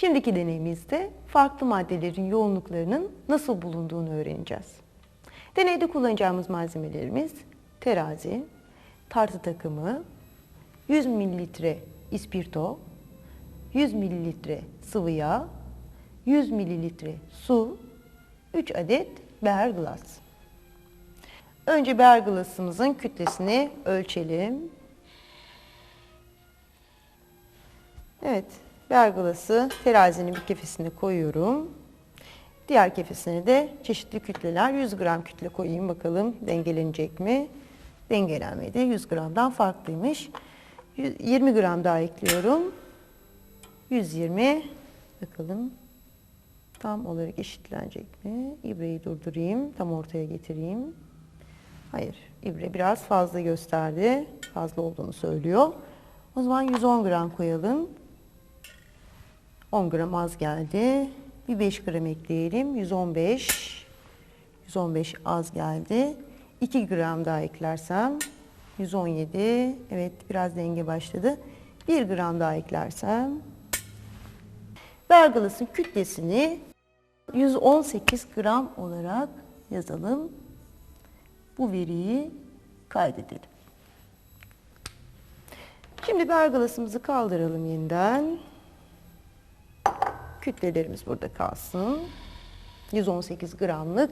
Şimdiki deneyimizde farklı maddelerin yoğunluklarının nasıl bulunduğunu öğreneceğiz. Deneyde kullanacağımız malzemelerimiz terazi, tartı takımı, 100 mililitre ispirto, 100 mililitre sıvı yağ, 100 mililitre su, 3 adet beher glass. Önce beher glass'ımızın kütlesini ölçelim. Evet, beher glass'ı terazinin bir kefesine koyuyorum. Diğer kefesine de çeşitli kütleler 100 gram kütle koyayım bakalım dengelenecek mi? Dengelenmedi. 100 gramdan farklıymış. 20 gram daha ekliyorum. 120 bakalım tam olarak eşitlenecek mi? İbreyi durdurayım. Tam ortaya getireyim. Hayır. ibre biraz fazla gösterdi. Fazla olduğunu söylüyor. O zaman 110 gram koyalım. 10 gram az geldi. Bir 5 gram ekleyelim. 115. 115 az geldi. 2 gram daha eklersem 117. Evet biraz denge başladı. 1 gram daha eklersem Bergalas'ın kütlesini 118 gram olarak yazalım. Bu veriyi kaydedelim. Şimdi bergalasımızı kaldıralım yeniden. Kütlelerimiz burada kalsın. 118 gramlık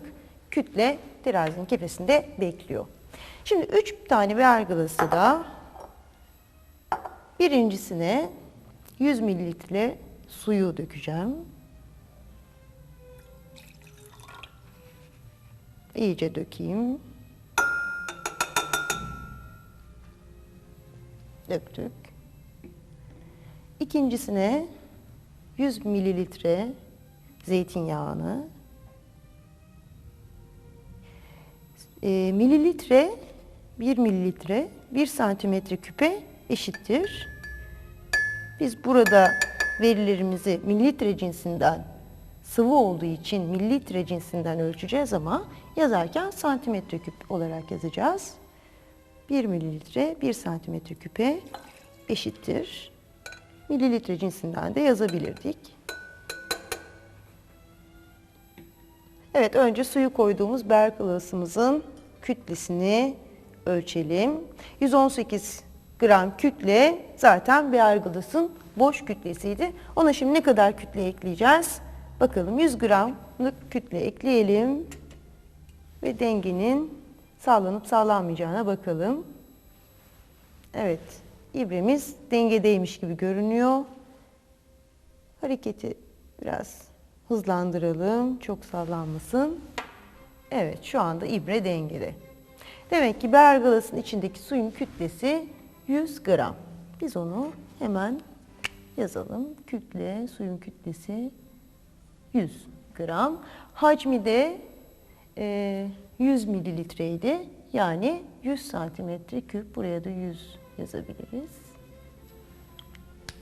kütle terazinin kefesinde bekliyor. Şimdi 3 tane bergalası da birincisine 100 mililitre suyu dökeceğim. İyice dökeyim. Döktük. İkincisine 100 mililitre zeytinyağını e, mililitre 1 mililitre 1 santimetre küpe eşittir. Biz burada verilerimizi mililitre cinsinden sıvı olduğu için mililitre cinsinden ölçeceğiz ama yazarken santimetre küp olarak yazacağız. 1 mililitre 1 santimetre küpe eşittir. Mililitre cinsinden de yazabilirdik. Evet önce suyu koyduğumuz berkalasımızın kütlesini ölçelim. 118 gram kütle zaten bergalasın boş kütlesiydi. Ona şimdi ne kadar kütle ekleyeceğiz? Bakalım 100 gramlık kütle ekleyelim. Ve dengenin sağlanıp sağlanmayacağına bakalım. Evet, ibremiz dengedeymiş gibi görünüyor. Hareketi biraz hızlandıralım, çok sallanmasın. Evet, şu anda ibre dengede. Demek ki bergalasın içindeki suyun kütlesi 100 gram. Biz onu hemen yazalım. Kütle, suyun kütlesi 100 gram. Hacmi de e, 100 mililitreydi. Yani 100 santimetre küp. Buraya da 100 yazabiliriz.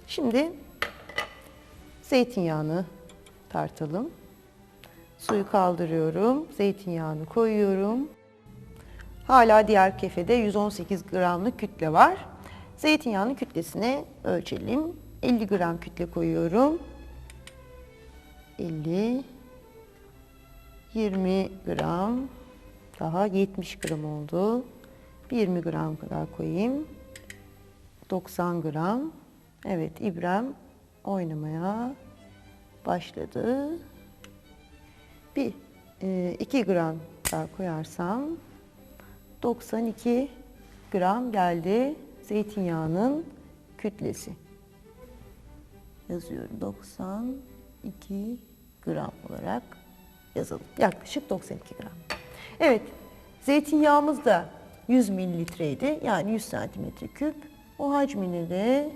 Şimdi zeytinyağını tartalım. Suyu kaldırıyorum. Zeytinyağını koyuyorum. Hala diğer kefede 118 gramlık kütle var. Zeytinyağının kütlesini ölçelim. 50 gram kütle koyuyorum. 50 20 gram daha 70 gram oldu. 20 gram kadar koyayım. 90 gram. Evet İbrem oynamaya başladı. Bir 2 gram daha koyarsam 92 gram geldi zeytinyağının kütlesi. Yazıyorum 92 gram olarak yazalım. Yaklaşık 92 gram. Evet, zeytinyağımız da 100 mililitreydi. Yani 100 santimetre küp. O hacmini de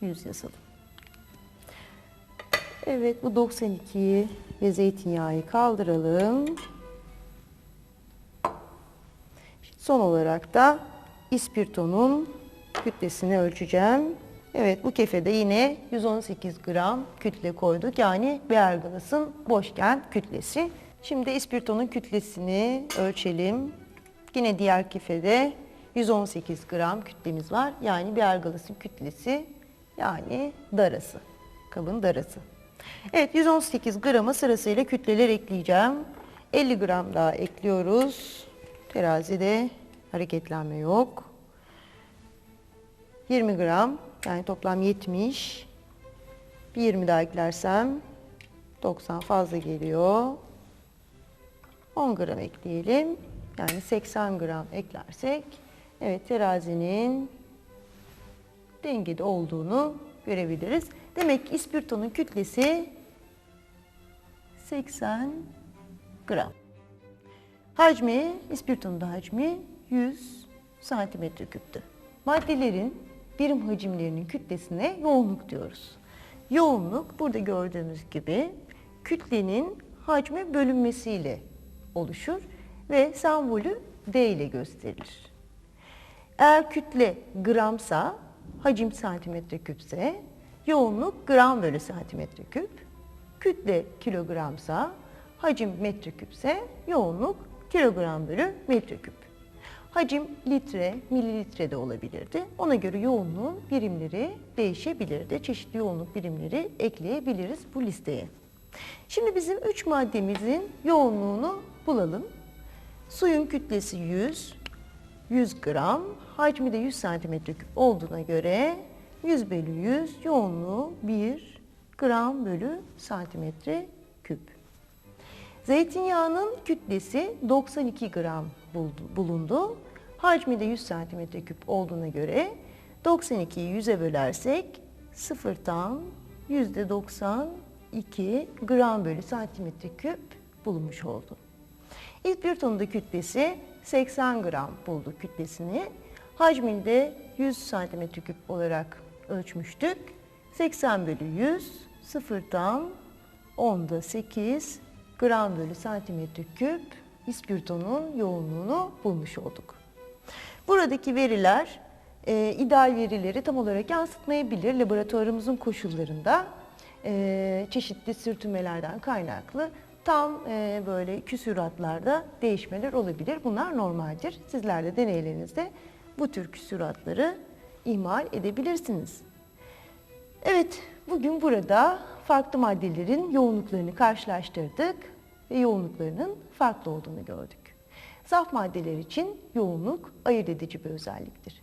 100 yazalım. Evet, bu 92'yi ve zeytinyağı kaldıralım. Son olarak da ispirtonun kütlesini ölçeceğim. Evet bu kefede yine 118 gram kütle koyduk. Yani Beargalas'ın boşken kütlesi. Şimdi ispirtonun kütlesini ölçelim. Yine diğer kefede 118 gram kütlemiz var. Yani Beargalas'ın kütlesi yani darası. Kabın darası. Evet 118 grama sırasıyla kütleler ekleyeceğim. 50 gram daha ekliyoruz. Terazide hareketlenme yok. 20 gram yani toplam 70. Bir 20 daha eklersem 90 fazla geliyor. 10 gram ekleyelim. Yani 80 gram eklersek evet terazinin dengede olduğunu görebiliriz. Demek ki ispirtonun kütlesi 80 gram. Hacmi, ispirtonun da hacmi 100 santimetre küptü. Maddelerin birim hacimlerinin kütlesine yoğunluk diyoruz. Yoğunluk burada gördüğümüz gibi kütlenin hacme bölünmesiyle oluşur ve sembolü D ile gösterilir. Eğer kütle gramsa, hacim santimetre küpse, yoğunluk gram bölü santimetre küp. Kütle kilogramsa, hacim metreküpse, yoğunluk kilogram bölü metreküp. Hacim litre, mililitre de olabilirdi. Ona göre yoğunluğun birimleri değişebilirdi. Çeşitli yoğunluk birimleri ekleyebiliriz bu listeye. Şimdi bizim üç maddemizin yoğunluğunu bulalım. Suyun kütlesi 100, 100 gram, hacmi de 100 santimetre küp olduğuna göre 100 bölü 100 yoğunluğu 1 gram bölü santimetre küp. Zeytinyağının kütlesi 92 gram bulundu. Hacmi de 100 santimetre küp olduğuna göre 92'yi 100'e bölersek sıfırdan yüzde 92 gram bölü santimetre küp bulunmuş oldu. İspirtonun da kütlesi 80 gram buldu kütlesini. Hacmini de 100 santimetre küp olarak ölçmüştük. 80 bölü 100 sıfırdan 10'da 8 gram bölü santimetre küp ispirtonun yoğunluğunu bulmuş olduk. Buradaki veriler e, ideal verileri tam olarak yansıtmayabilir. Laboratuvarımızın koşullarında e, çeşitli sürtünmelerden kaynaklı tam e, böyle küsuratlarda değişmeler olabilir. Bunlar normaldir. Sizler de deneylerinizde bu tür küsuratları ihmal edebilirsiniz. Evet, bugün burada farklı maddelerin yoğunluklarını karşılaştırdık ve yoğunluklarının farklı olduğunu gördük. Saf maddeler için yoğunluk ayırt edici bir özelliktir.